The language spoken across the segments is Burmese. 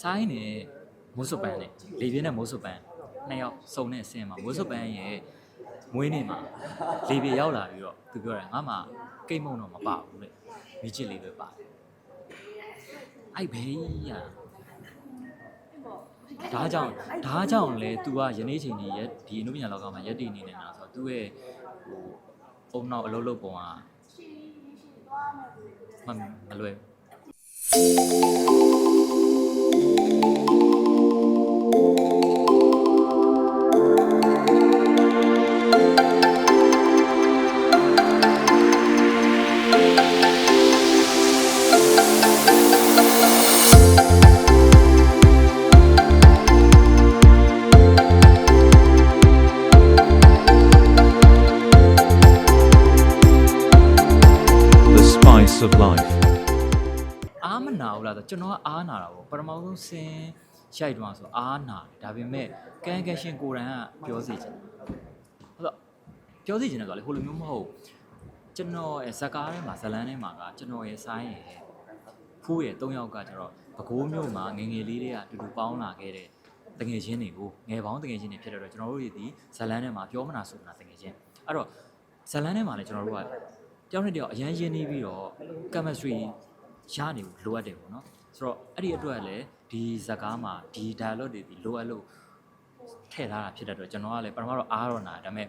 ဆိုင်းနဲ့မိုးစုပ်ပန်းနဲ့လေပြင်းနဲ့မိုးစုပ်ပန်းနှစ်ယောက်စုံတဲ့အဆင်းမှာမိုးစုပ်ပန်းရဲ့မွေးနေ့မှာလေပြရောက်လာပြီးတော့သူပြောတယ်ငါမှကိတ်မုံတော့မပါဘူးလေမိချစ်လေးပဲပါတယ်အဲ့ဘေးရဒါကြောင့်ဒါကြောင့်လေ तू ကယနေ့ချိန်ကြီးရက်ဒီအနုပညာလောကမှာရက်တည်နေနေတာဆိုတော့ तू ရဲ့ဟိုအုံနောက်အလုပ်လုပ်ပုံကမမလွယ်ဘူး နာဘူးလားဆိုတော့ကျွန်တော်ကအားနာတာပေါ့ပထမဆုံးစင်ရိုက်တော့ဆိုအားနာတယ်ဒါပေမဲ့ကန်းကန်းရှင်ကိုရန်ကပြောစီချင်ဟုတ်တော့ပြောစီချင်တယ်ဆိုတော့လေဟိုလိုမျိုးမဟုတ်ကျွန်တော်ရဲ့ဇက်ကားထဲမှာဇလန်းထဲမှာကကျွန်တော်ရဲ့ဆိုင်းရဲ့ဖူးရဲ့၃ယောက်ကကျတော့ပဲခူးမြို့မှာငယ်ငယ်လေးတွေကအတူတူပေါင်းလာခဲ့တဲ့တငယ်ချင်းတွေကိုငယ်ပေါင်းတငယ်ချင်းတွေဖြစ်တဲ့တော့ကျွန်တော်တို့ဒီဇလန်းထဲမှာပြောမနာဆိုမနာတငယ်ချင်းအဲ့တော့ဇလန်းထဲမှာလည်းကျွန်တော်တို့ကတယောက်နဲ့တယောက်အရန်ရင်းနှီးပြီးတော့ chemistry ရနေဘူးလိုအပ်တယ်ပေါ့နော်ဆိုတော့အဲ့ဒီအတွက်လည်းဒီဇာတ်ကားမှာဒီ dialogue တွေဒီလိုအပ်လို့ထည့်ထားတာဖြစ်တဲ့အတွက်ကျွန်တော်ကလည်းပထမတော့အားတော့နာဒါပေမဲ့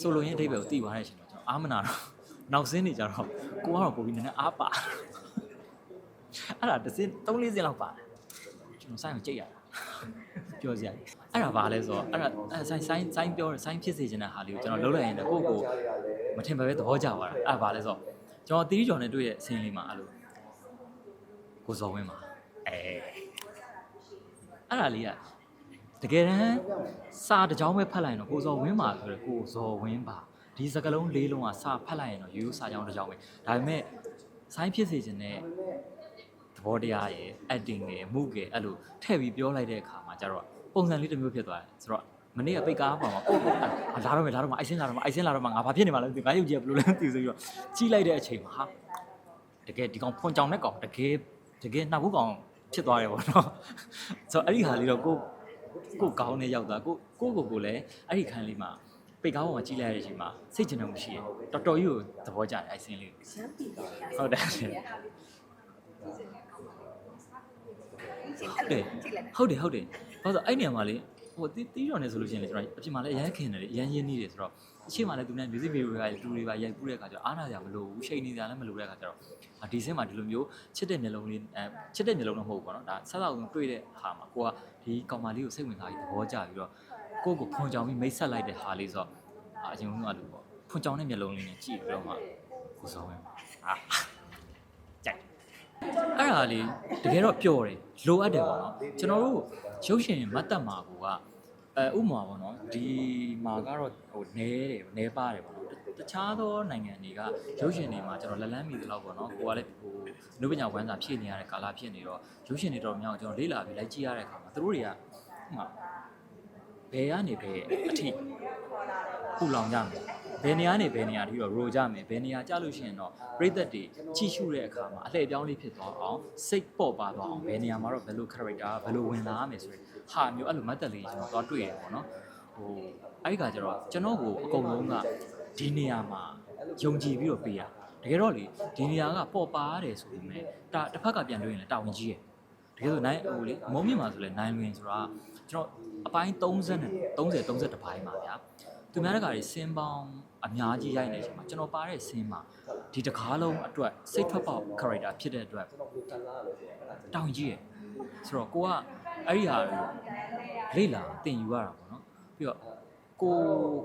ဆိုလိုရင်းအဓိပ္ပာယ်ကိုသိသွားတဲ့အချိန်တော့ကျွန်တော်အားမနာတော့နောက်စင်းနေကြတော့ကိုကတော့ပိုပြီးနည်းနည်းအားပါအဲ့ဒါတစ်စင်း3 4စင်းလောက်ပါတယ်ကျွန်တော်စိုင်းကိုကြိတ်ရတာပြောစရာကြီးအဲ့ဒါဘာလဲဆိုတော့အဲ့ဒါအဲ့ဆိုင်ဆိုင်ဆိုင်ပြောတယ်ဆိုင်ဖြစ်စေချင်တဲ့ဟာလေးကိုကျွန်တော်လုံးလိုက်ရင်တော့ကိုယ့်ကိုယ်မထင်ပါပဲသဘောကျသွားတာအဲ့ဒါဘာလဲဆိုတော့ကျွန်တော်တီးကျော်နဲ့တွေ့တဲ့အစင်းလေးမှာအဲ့လို ကိုစော်ဝင်းမှာအဲအဲ့ဒါလေးကတကယ်တမ်းစာတစ်ကြောင်းပဲဖတ်လိုက်ရင်တော့ကိုစော်ဝင်းမှာဆိုတော့ကိုစော်ဝင်းပါဒီစကလုံးလေးလုံးကစာဖတ်လိုက်ရင်တော့ရိုးရိုးစာကြောင်းတစ်ကြောင်းပဲဒါပေမဲ့ဆိုင်းဖြစ်စေခြင်းနဲ့သဘောတရားရယ် acting ရယ် move ရယ်အဲ့လိုထည့်ပြီးပြောလိုက်တဲ့အခါမှာကျတော့ပုံစံလေးတစ်မျိုးဖြစ်သွားတယ်ဆိုတော့မနေ့ကပိတ်ကားပါမှာကိုယ့်ကိုယ်အာလာတော့မယ်လာတော့မယ်အိုက်စင်းလာတော့မယ်အိုက်စင်းလာတော့မယ်ငါဘာဖြစ်နေမှာလဲမသိဘူးငါရုပ်ကြီးကဘယ်လိုလဲမသိဘူးဆိုပြီးတော့ကြီးလိုက်တဲ့အချိန်မှာဟာတကယ်ဒီကောင်ဖွန်ကြောင်တဲ့ကောင်တကယ် တကယ်နှောက်ဘူးကောင်ဖြစ်သွားတယ်ပေါ့နော်ဆိုတော့အဲ့ဒီဟာလေးတော့ကိုကိုကောင်းနေရောက်သွားကိုကိုကိုကိုလည်းအဲ့ဒီခန်းလေးမှာပိတ်ကားပေါ်မှာကြီးလိုက်တဲ့အချိန်မှာစိတ်ချနေမှုရှိတယ်တော်တော်ကြီးကိုသဘောကျတယ်အိုက်စင်းလေးကိုရှမ်းပြည်တော်ရဟုတ်တယ်ဟုတ်တယ်ကြည့်လိုက်ဟုတ်တယ်ဟုတ်တယ်ဘာလို့လဲအဲ့နေရာမှာလေ ဟိုတီးတီးတော်နေဆိုလို့ရှိရင်လေကျွန်တော်အပြင်မှာလည်းအရန်ခင်တယ်လေအရန်ရင်းနေတယ်ဆိုတော့အချိန်မှာလည်းသူနဲ့ music video တွေကတူတွေပါရိုက်ပူးတဲ့အခါကျတော့အားနာကြမလို့ဘူးရှိန်နေကြလည်းမလို့တဲ့အခါကျတော့ဒီစင်းမှာဒီလိုမျိုးချစ်တဲ့မျိုးလုံးလေးအဲချစ်တဲ့မျိုးလုံးတော့မဟုတ်ဘူးပေါ့နော်ဒါဆက်ဆောက်တွေ့တဲ့ဟာမှာကိုကဒီကောင်မလေးကိုစိတ်ဝင်စားပြီးသဘောကျပြီးတော့ကိုကိုဖွန်ကြောင်ပြီးမိတ်ဆက်လိုက်တဲ့ဟာလေးဆိုတော့အရင်ကလို့ပေါ့ဖွန်ကြောင်တဲ့မျိုးလုံးလေးနဲ့ကြည့်ပြီးတော့မှကိုစောဝင်အာကြိုက်အဲ့ဒါလေတကယ်တော့ပျော်တယ်လိုအပ်တယ်ပေါ့နော်ကျွန်တော်တို့ ရုပ်ရှင်မတ်တက်မှာကအဲဥပမာပေါ့နော်ဒီမှာကတော့ဟိုနဲတယ်နဲပါတယ်ပေါ့နော်တခြားသောနိုင်ငံတွေကရုပ်ရှင်တွေမှာကျွန်တော်လက်လန်းမိသလောက်ပေါ့နော်ကိုကလည်းဟိုနုပညာဝမ်းစာဖြစ်နေရတဲ့ကာလဖြစ်နေတော့ရုပ်ရှင်တွေတော်တော်များများကျွန်တော်လေ့လာပြီးလိုက်ကြည့်ရတဲ့အခါမှာသူတို့တွေကဥပမာဘယ်ကနေဘယ်အထိပူလောင်ကြမယ် ဘယ်နေရာနေဘယ်နေရာထိတော့ရိုကြမယ်ဘယ်နေရာကြလို့ရှိရင်တော့ပြိသက်တွေကြည့်ရှုတဲ့အခါမှာအလှည့်အပြောင်းလေးဖြစ်သွားအောင်စိတ်ပေါ့ပါသွားအောင်ဘယ်နေရာမှာတော့ဘယ်လို character ဘယ်လိုဝင်လာရမယ်ဆိုရင်ဟာမျိုးအဲ့လိုမတ်တက်လေးကျွန်တော်သွားတွေ့ရတယ်ပေါ့နော်ဟိုအဲ့ဒီကကျတော့ကျွန်တော်ကိုအကုန်လုံးကဒီနေရာမှာယုံကြည်ပြီးတော့ပေးရတကယ်တော့လေဒီနေရာကပေါ့ပါရတယ်ဆိုပေမဲ့တာတစ်ဖက်ကပြန်လို့ရင်လည်းတာဝန်ကြီးရယ်တကယ်ဆိုနိုင်ဟိုလေမုံမြင့်မှာဆိုလဲနိုင်လွင်ဆိုတာကျွန်တော်အပိုင်း30နဲ့30 31ပိုင်းပါဗျာ သူများတကာတွေစင်းပေါင်းအများကြီးရိုက်နေချိန်မှာကျွန်တော်ပါတဲ့စင်းမှာဒီတကားလုံးအတွက်စိတ်ထွက်ပေါက် character ဖြစ်တဲ့အတွက်တောင်းကြီးရယ်ဆိုတော့ကိုကအဲ့ဒီဟာကိုလေ့လာသင်ယူရတာပေါ့နော်ပြီးတော့ကို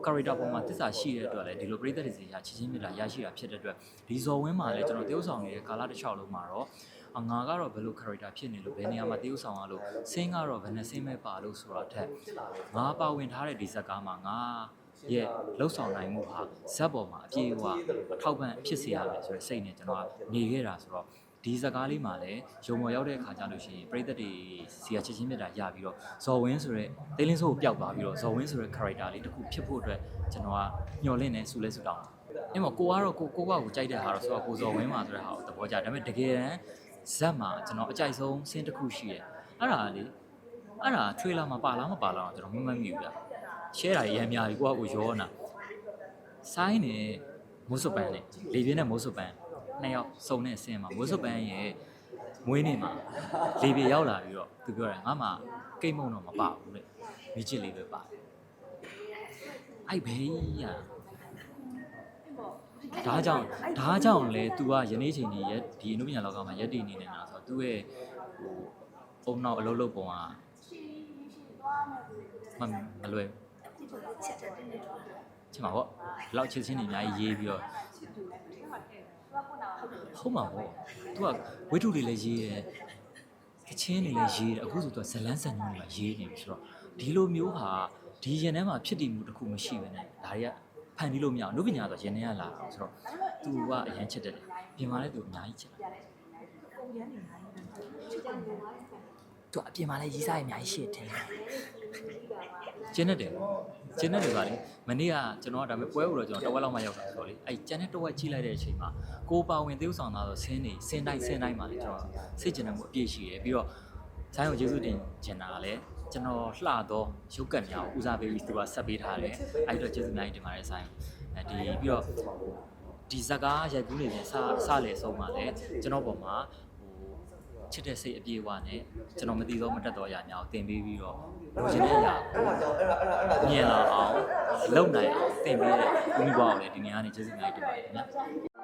character ပေါ်မှာသစ္စာရှိတဲ့အတွက်လည်းဒီလိုပြိသက်တွေစီရချစ်ချင်းမြတ်တာရရှိတာဖြစ်တဲ့အတွက်ဒီဇော်ဝင်းမှာလည်းကျွန်တော်တရုပ်ဆောင်နေတဲ့ကာလတစ်လျှောက်လုံးမှာတော့အငါကတော့ဘယ်လို character ဖြစ်နေလို့ဘယ်နေရာမှာတရုပ်ဆောင်ရလို့စင်းကတော့ဘယ်နဲ့စင်းမဲ့ပါလို့ဆိုတာထက်ငါပါဝင်ထားတဲ့ဒီဇက်ကားမှာငါ ရဲ့လှုပ်ဆောင်နိုင်မှုဟာဇက်ပေါ်မှာအပြည့်အဝအထောက်ပံ့ဖြစ်စေရမယ်ဆိုတဲ့စိတ်နဲ့ကျွန်တော်ကနေခဲ့တာဆိုတော့ဒီဇကားလေးမှာလည်းရုံမော်ရောက်တဲ့အခါကျလို့ရှိရင်ပြိသက်တွေစီယာချစ်ချင်းမြတ်တာရပြီးတော့ဇော်ဝင်းဆိုတဲ့တေးလင်းဆိုးကိုပျောက်သွားပြီးတော့ဇော်ဝင်းဆိုတဲ့ character လေးတစ်ခုဖြစ်ဖို့အတွက်ကျွန်တော်ကညှော်လင့်နေဆူလဲဆူတောင်းအဲ့မှာကိုကတော့ကိုကိုကကိုကြိုက်တဲ့ဟာတော့ဆိုတော့ကိုဇော်ဝင်းမှာဆိုတဲ့ဟာကိုသဘောကျတယ်ဒါပေမဲ့တကယ်တမ်းဇက်မှာကျွန်တော်အကြိုက်ဆုံးဆင်းတစ်ခုရှိတယ်အဲ့ဒါလေအဲ့ဒါထွေလာမှာပါလားမပါလားကျွန်တော်မမှတ်မိဘူးဗျ ရှဲတာရမ်းများပြီကိုကကိုရောနာဆိုင်းနဲ့မိုးစုပ်ပန်းနဲ့လေပြင်းနဲ့မိုးစုပ်ပန်းနှစ်ယောက်စုံတဲ့အဆင်းမှာမိုးစုပ်ပန်းရဲ့မွေးနေ့မှာလေပြရောက်လာပြီးတော့သူပြောတယ်ငါမှကိတ်မုံတော့မပါဘူးလေမိချစ်လေးပဲပါတယ်အဲ့ဘေးရဒါကြောင့်ဒါကြောင့်လေ तू ကယနေ့ချိန်ကြီးရက်ဒီအနုပညာလောကမှာရက်တည်နေနေတာဆိုတော့ तू ရဲ့ဟိုအုံနောက်အလုပ်လုပ်ပုံကမမလွယ် ချစ်တယ်တင်းနေတော့ချစ်မှာပေါ့ဘလောက်ချစ်စင်းနေအများကြီးရေးပြီးတော့ဟုတ်မှာပေါ့သူကဝိတုတွေလည်းရေးတယ်ကချင်းတွေလည်းရေးတယ်အခုဆိုသူကဇလန်းဆန်ညွန့်တွေရေးနေပြီဆိုတော့ဒီလိုမျိုးဟာဒီရင်ထဲမှာဖြစ်တည်မှုတစ်ခုမရှိဘဲနဲ့ဒါတွေကဖန်ပြီးလို့မရအောင်လူပညာဆိုရင်ထဲကလာတာဆိုတော့သူကအရန်ချစ်တယ်ပြင်မာလည်းသူအများကြီးချစ်တယ် သူအပြင်မှာလည်းရေးစားရအများကြီးရှိတယ်ကျင်းနေတယ်ကျင်းနေတယ်ပါလေမနေ့ကကျွန်တော်ကဒါပေမဲ့ပွဲဦးတော့ကျွန်တော်တဝက်လောက်မှရောက်တာဆိုတော့လေအဲ့ကျန်တဲ့တဝက်ကြီးလိုက်တဲ့အချိန်မှာကိုပါဝင်သေဥဆောင်သားဆိုဆင်းနေဆင်းတိုင်းဆင်းတိုင်းမှာလေကျွန်တော်စိတ်ကျင်တယ်မှုအပြည့်ရှိတယ်ပြီးတော့ဆိုင်ကိုကျေးဇူးတင်ကျင်တာကလည်းကျွန်တော်လှတော့ရုပ်ကတ်များကိုဦးစားပေးပြီးသူကဆက်ပေးထားတယ်အဲ့ဒီတော့ကျေးဇူးအများကြီးတင်ပါတယ်ဆိုင်အဲဒီပြီးတော့ဒီဇက်ကားရိုက်ကူးနေတယ်စစလေဆုံးမှာလေကျွန်တော်ပေါ်မှာဟို ချစ်တဲ့စိတ်အပြည့်အဝနဲ့ကျွန်တော်မသိတော့မတက်တော့ရများကိုတင်ပေးပြီးတော့လိုချင်တဲ့အရာကိုမြင်လာအောင်လုံနိုင်အောင်သင်ပေးတဲ့ဦးမိဘကိုလည်းဒီနေရာကနေကျေးဇူးများတင်ပါတယ်ခင်ဗျာ